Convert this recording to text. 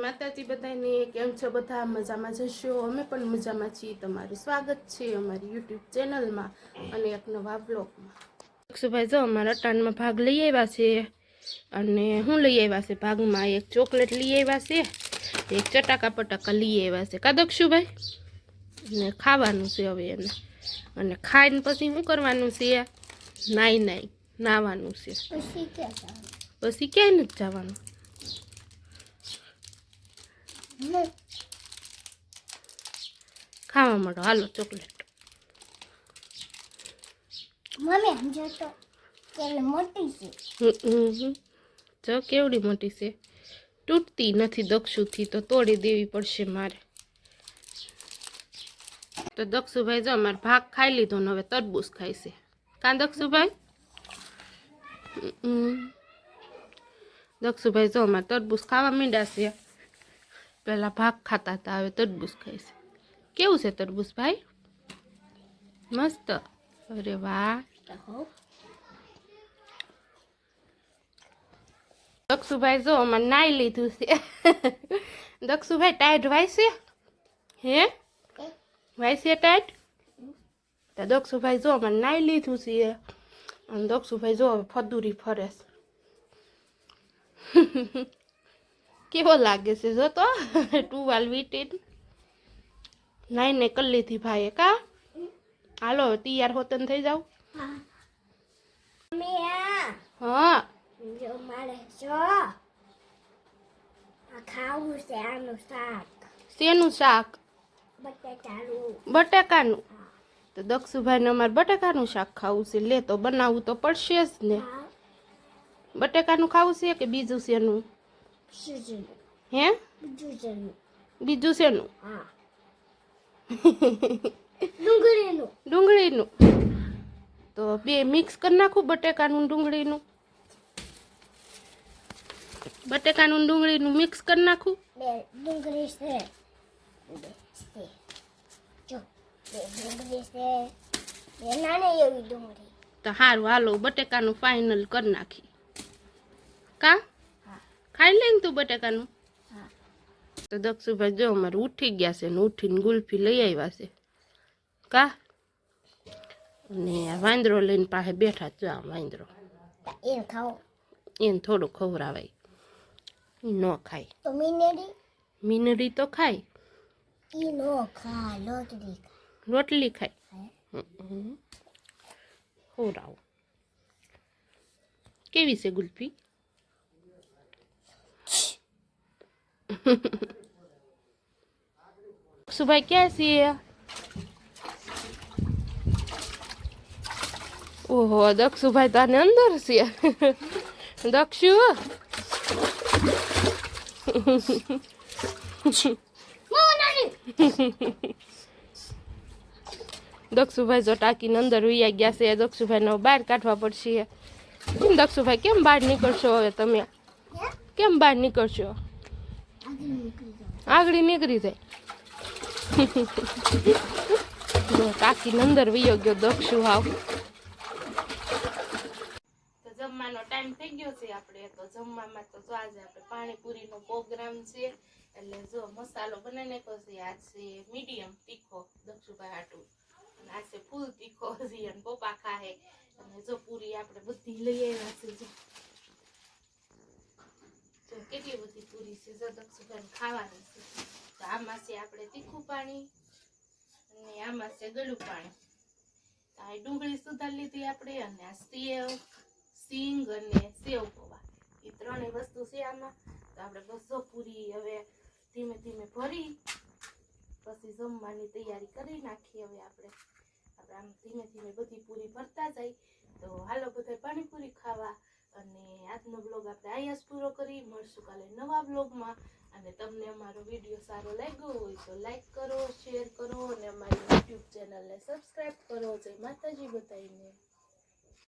માતાજી બધાને કેમ છો? બધા મજામાં જશો અમે પણ મજામાં છીએ. તમારું સ્વાગત છે અમારી યુટ્યુબ ચેનલમાં અને એક નવા બ્લોગમાં અક્ષુભાઈ જો અમારા અટાણમાં ભાગ લઈ આવ્યા છે અને હું લઈ આવ્યા છે? ભાગમાં એક ચોકલેટ લઈ આવ્યા છે એક ચટાકા પટાકા લઈ આવ્યા છે. કા દક્ષુભાઈ? ને ખાવાનું છે હવે એને. અને ખાઈને પછી શું કરવાનું છે? નાઈ નાઈ નાવાનું છે. પછી ક્યાંય નથી જવાનું. ખાવા માંડો. હાલો ચોકલેટ. મમ્મી આમ જો તો કેવી મોટી છે. હમ, હમ, હમ. જો કેવડી મોટી છે. તૂટતી નથી દક્ષુથી તો તોડી દેવી પડશે મારે. તો દક્ષુભાઈ જો અમારે ભાગ ખાઈ લીધો ને હવે તરબૂચ ખાય છે. કાં દક્ષુભાઈ? દક્ષુભાઈ જો અમારે તરબૂચ ખાવા માંડ્યા છે. પેલા ભાગ ખાતા હતા, હવે તરબૂચ ખાઈશ કેવું છે તરબૂચ ભાઈ? મસ્ત. અરે વાહ. દક્ષુભાઈ જો અમારે નાઈ લીધું છે. દક્ષુભાઈ ટાઈટ વાયસે હે? વાય વાયસે ટાઈટ? તો દક્ષુભાઈ જો અમારે નાઈ લીધું છે. અને દક્ષુભાઈ જો હવે ફદુરી ફરે છે. કેવો લાગે છે? જો તો. ટુવાલ વીટીન લાઈન ને કરી લીધી ભાઈએ કા? હાલો તૈયાર હોતન થઈ જાવ હા. મમ્મી આ. હા. જો મારે જો. આ ખાવું છે આનું શાક. શેનું શાક? બટેટાનું. બટાકાનું. તો દક્ષુભાઈને અમારે બટાકાનું શાક ખાવું છે. લે તો બનાવવું તો પડશે જ ને. બટાકાનું ખાવું છે કે બીજું શેનું? હે? બીજું શેનું? હા. ડુંગળીનું. ડુંગળીનું. તો બે મિક્સ કરી નાખું બટેકાનું ડુંગળીનું. બટેકાનું ડુંગળીનું મિક્સ કરી નાખું. બે ડુંગળી છે. જો બે ડુંગળી છે. બે નાની એવી ડુંગળી. તો સારું હાલો બટેકાનું ફાઇનલ કરી નાખી. કા? ખાઈ લે ને તું બટાકાનું? હા. તો દક્ષુભાઈ જો અમારે ઉઠી ગયા છે ને ઉઠીને ગુલ્ફી લઈ આવ્યા છે. કા? અને આ વાંદરો લઈને પાસે બેઠા જ આ વાંદરો. એને થોડું ખવરાવાય ન ખાય. તો મીનેરી? મીનરી તો ખાય. રોટલી ખાય ખવરાવો કેવી છે ગુલ્ફી? સુભાઈ ક્યાં છીએ ઓહો દક્ષુભાઈ તો આને અંદર છે દક્ષુ દક્ષુભાઈ જો ટાંકીને અંદર ઉયા ગયા છે દક્ષુભાઈને હવે બહાર કાઢવા પડશે. કેમ દક્ષુભાઈ કેમ બહાર નીકળશો હવે તમે? કેમ બહાર નીકળશો? આગળ નીકળી જાય. કાકી અંદર વયો ગયો દક્ષુ હાવ. જમવાનો ટાઈમ થઈ ગયો છે આપણે. તો જમવામાં તો જો આજે આપણે પાણીપુરીનો પ્રોગ્રામ છે. એટલે જો મસાલો બનાવી નાખ્યો છે. આજ છે મીડિયમ તીખો દક્ષુભાઈ હાટું. અને આ છે ફૂલ તીખો. છે અને પપ્પા ખાહે. અને જો પૂરી આપણે બધી લઈ આવ્યા છે જો જો કેટલી બધી પૂરી છે ખાવાની તો આમાં છે આપણે તીખું પાણી અને આમાં છે ગળું પાણી. આ ડુંગળી સુધારી લીધી આપણે અને આ સેવ, સિંગ અને સેવ પૌવા. એ ત્રણેય વસ્તુ છે આમાં. તો આપણે બસો પૂરી હવે ધીમે ધીમે ભરી, પછી જમવાની તૈયારી કરી નાખીએ હવે આપણે. આપણે આમ ધીમે ધીમે બધી પૂરી ભરતા જાય. તો હાલો બધા પાણીપુરી ખાવા. અને આજનો બ્લોગ આપણે અહીંયા જ પૂરો કરી. મળશું કાલે નવા બ્લોગમાં અને તમને અમારો વીડિયો સારો લાગ્યો હોય તો લાઈક કરો શેર કરો અને અમારી યુટ્યુબ ચેનલને સબસ્ક્રાઈબ કરો. જય માતાજી બધાઈને